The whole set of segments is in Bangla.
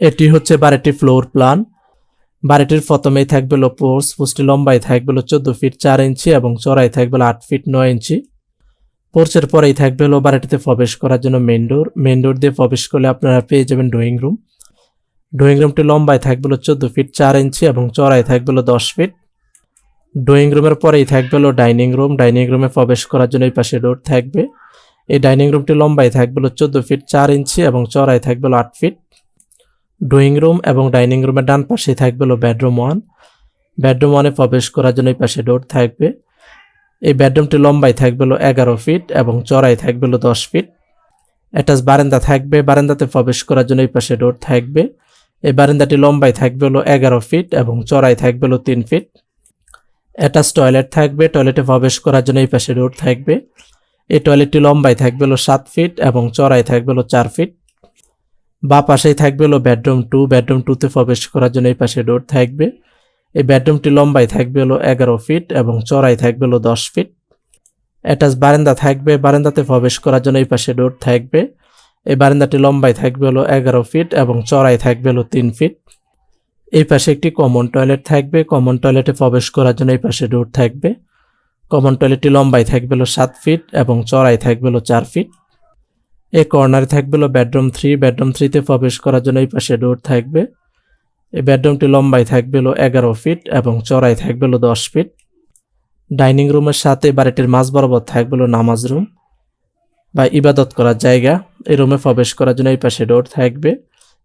এটি হচ্ছে বাড়িটির ফ্লোর প্ল্যান বাড়িটির প্রথমেই থাকবে হলো পোর্স পোস্টটি লম্বাই থাকবে হলো চোদ্দ ফিট চার ইঞ্চি এবং চড়াই থাকবে আট ফিট নয় ইঞ্চি। পোর্চের পরেই থাকবে হলো বাড়িটিতে প্রবেশ করার জন্য মেন ডোর মেন ডোর দিয়ে প্রবেশ করলে আপনারা পেয়ে যাবেন ড্রয়িং রুম ড্রয়িং রুমটি লম্বায় থাকবে হলো চোদ্দ ফিট চার ইঞ্চি এবং চড়াই থাকবে হলো দশ ফিট ড্রয়িং রুমের পরেই থাকবে হলো ডাইনিং রুম ডাইনিং রুমে প্রবেশ করার জন্য এই পাশে ডোর থাকবে। এই ডাইনিং রুমটি লম্বায় থাকবে হলো চোদ্দ ফিট চার ইঞ্চি এবং চড়াই থাকবে হলো আট ফিট ড্রয়িং রুম এবং ডাইনিং রুমের ডান পাশে থাকবে হলো বেডরুম ওয়ান। বেডরুম ওয়ানে প্রবেশ করার জন্য এই পাশে ডোর থাকবে। এই বেডরুমটি লম্বাই থাকবে হলো এগারো ফিট এবং চড়াই থাকবে হলো দশ ফিট। অ্যাটাচ বারান্দা থাকবে। বারান্দাতে প্রবেশ করার জন্য এই পাশে ডোর থাকবে। এই বারান্দাটি লম্বাই থাকবে হলো এগারো ফিট এবং চড়াই থাকবে হলো তিন ফিট। অ্যাটাচ টয়লেট থাকবে। টয়লেটে প্রবেশ করার জন্য এই পাশে ডোর থাকবে। এই টয়লেটটি লম্বাই থাকবে হলো সাত ফিট এবং চড়াই থাকবে হলো চার ফিট। বা পাশেই থাকবে হলো বেডরুম টু। বেডরুম টুতে প্রবেশ করার জন্য এই পাশে ডোর থাকবে। এই বেডরুমটি লম্বায় থাকবে হলো এগারো ফিট এবং চড়াই থাকবে হলো দশ ফিট অ্যাটাচ বারান্দা থাকবে। বারান্দাতে প্রবেশ করার জন্য এই পাশে ডোর থাকবে। এই বারান্দাটি লম্বায় থাকবে হলো এগারো ফিট এবং চড়াই থাকবে হলো তিন ফিট এই পাশে একটি কমন টয়লেট থাকবে। কমন টয়লেটে প্রবেশ করার জন্য এই পাশে ডোর থাকবে। কমন টয়লেটটি লম্বায় থাকবে হলো সাত ফিট এবং চড়াই থাকবে হলো চার ফিট এই কর্নারে থাকবে হলো বেডরুম থ্রি বেডরুম থ্রিতে প্রবেশ করার জন্য এই পাশে ডোর থাকবে। এই বেডরুমটি লম্বায় থাকবে হলো এগারো ফিট এবং চড়াই থাকবে হলো দশ ফিট ডাইনিং রুমের সাথে বাড়িটির মাঝ বরাবর থাকবে হলো নামাজ রুম বা ইবাদত করার জায়গা। এই রুমে প্রবেশ করার জন্য এই পাশে ডোর থাকবে।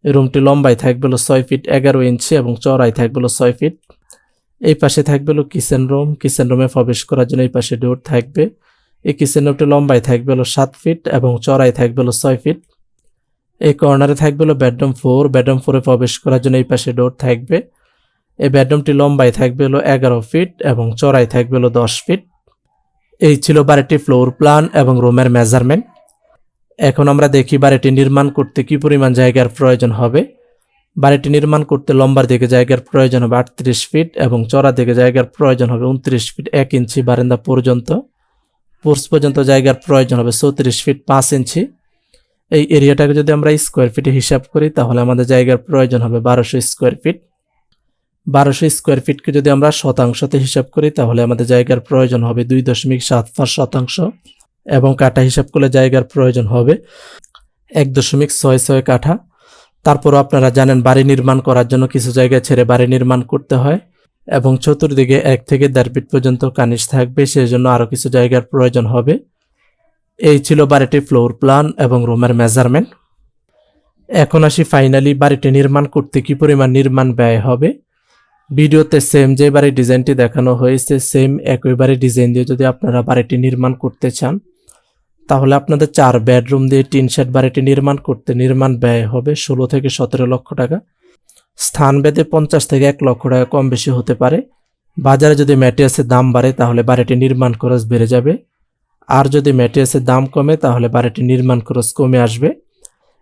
এই রুমটি লম্বায় থাকবে হলো ছয় ফিট এগারো ইঞ্চি এবং চড়াই থাকবে হলো ছয় ফিট এই পাশে থাকবে হলো কিচেন রুম কিচেন রুমে প্রবেশ করার জন্য এই পাশে ডোর থাকবে। এই কিচেন রুমটি লম্বায় থাকবে হলো সাত ফিট এবং চড়াই থাকবে হলো ছয় ফিট এই কর্নারে থাকবে হলো বেডরুম ফোর বেডরুম ফোরে প্রবেশ করার জন্য এই পাশে ডোর থাকবে। এই বেডরুমটি লম্বায় থাকবে হলো এগারো ফিট এবং চড়াই থাকবে হলো দশ ফিট এই ছিল বাড়িটির ফ্লোর প্ল্যান এবং রুমের মেজারমেন্ট এখন আমরা দেখি বাড়িটি নির্মাণ করতে কি পরিমাণ জায়গার প্রয়োজন হবে। বাড়িটি নির্মাণ করতে লম্বার দিকে জায়গার প্রয়োজন হবে আটত্রিশ ফিট এবং চড়া দিকে জায়গার প্রয়োজন হবে উনত্রিশ ফিট এক ইঞ্চি বারান্দা পর্যন্ত। পোর্স পর্যন্ত জায়গার প্রয়োজন হবে চৌত্রিশ ফিট পাঁচ ইঞ্চি। এই এরিয়াটাকে যদি আমরা স্কোয়ার ফিটে হিসাব করি, তাহলে আমাদের জায়গার প্রয়োজন হবে বারোশো স্কোয়ার ফিট। বারোশো স্কোয়ার ফিটকে যদি আমরা শতাংশতে হিসাব করি, তাহলে আমাদের জায়গার প্রয়োজন হবে দুই দশমিক সাত পাঁচ শতাংশ এবং কাঠা হিসাব করলে জায়গার প্রয়োজন হবে এক দশমিক ছয় ছয় কাঠা। তারপরও আপনারা জানেন, বাড়ি নির্মাণ করার জন্য কিছু জায়গায় ছেড়ে বাড়ি নির্মাণ করতে হয়। এবং চতুর্দিকে এক থেকে দেড় ফিট পর্যন্ত কানিশ থাকবে সেই জন্য আরও কিছু জায়গার প্রয়োজন হবে। এই ছিল বাড়িটি ফ্লোর প্ল্যান এবং রুমের মেজারমেন্ট। এখন আসি ফাইনালি বাড়িটি নির্মাণ করতে কি পরিমাণ নির্মাণ ব্যয় হবে। ভিডিওতে সেম যে বাড়ির ডিজাইনটি দেখানো হয়েছে সেম একই ডিজাইন দিয়ে যদি আপনারা বাড়িটি নির্মাণ করতে চান, তাহলে আপনাদের চার বেডরুম দিয়ে টিন শেড বাড়িটি নির্মাণ করতে নির্মাণ ব্যয় হবে ষোলো থেকে সতেরো লক্ষ টাকা। স্থান ভেদে পঞ্চাশ থেকে এক লক্ষ টাকা কম বেশি হতে পারে। বাজারে যদি ম্যাটেরিয়ালসের দাম বাড়ে, তাহলে বাড়িটি নির্মাণ খরচ বেড়ে যাবে। আর যদি ম্যাটেরিয়ালসের দাম কমে, তাহলে বাড়িটি নির্মাণ খরচ কমে আসবে।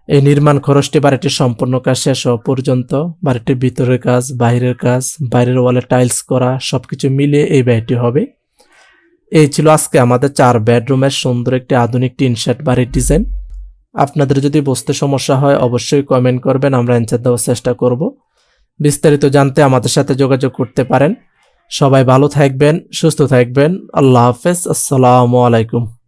এই নির্মাণ খরচটি বাড়িটির সম্পূর্ণ কাজ শেষ হওয়া পর্যন্ত, বাড়িটির ভিতরের কাজ, বাইরের কাজ, বাইরের ওয়ালে টাইলস করা সব কিছু মিলিয়ে এই ব্যয়টি হবে। এই ছিল আজকে আমাদের চার বেডরুমের সুন্দর একটি আধুনিক টিন শেড বাড়ির ডিজাইন। আপনাদের যদি বুঝতে সমস্যা হয়, অবশ্যই কমেন্ট করবেন, আমরা অ্যান্সার দেওয়ার চেষ্টা করব। বিস্তারিত জানতে আমাদের সাথে যোগাযোগ করতে পারেন। সবাই ভালো থাকবেন, সুস্থ থাকবেন। আল্লাহ হাফেজ, আসসালামু আলাইকুম।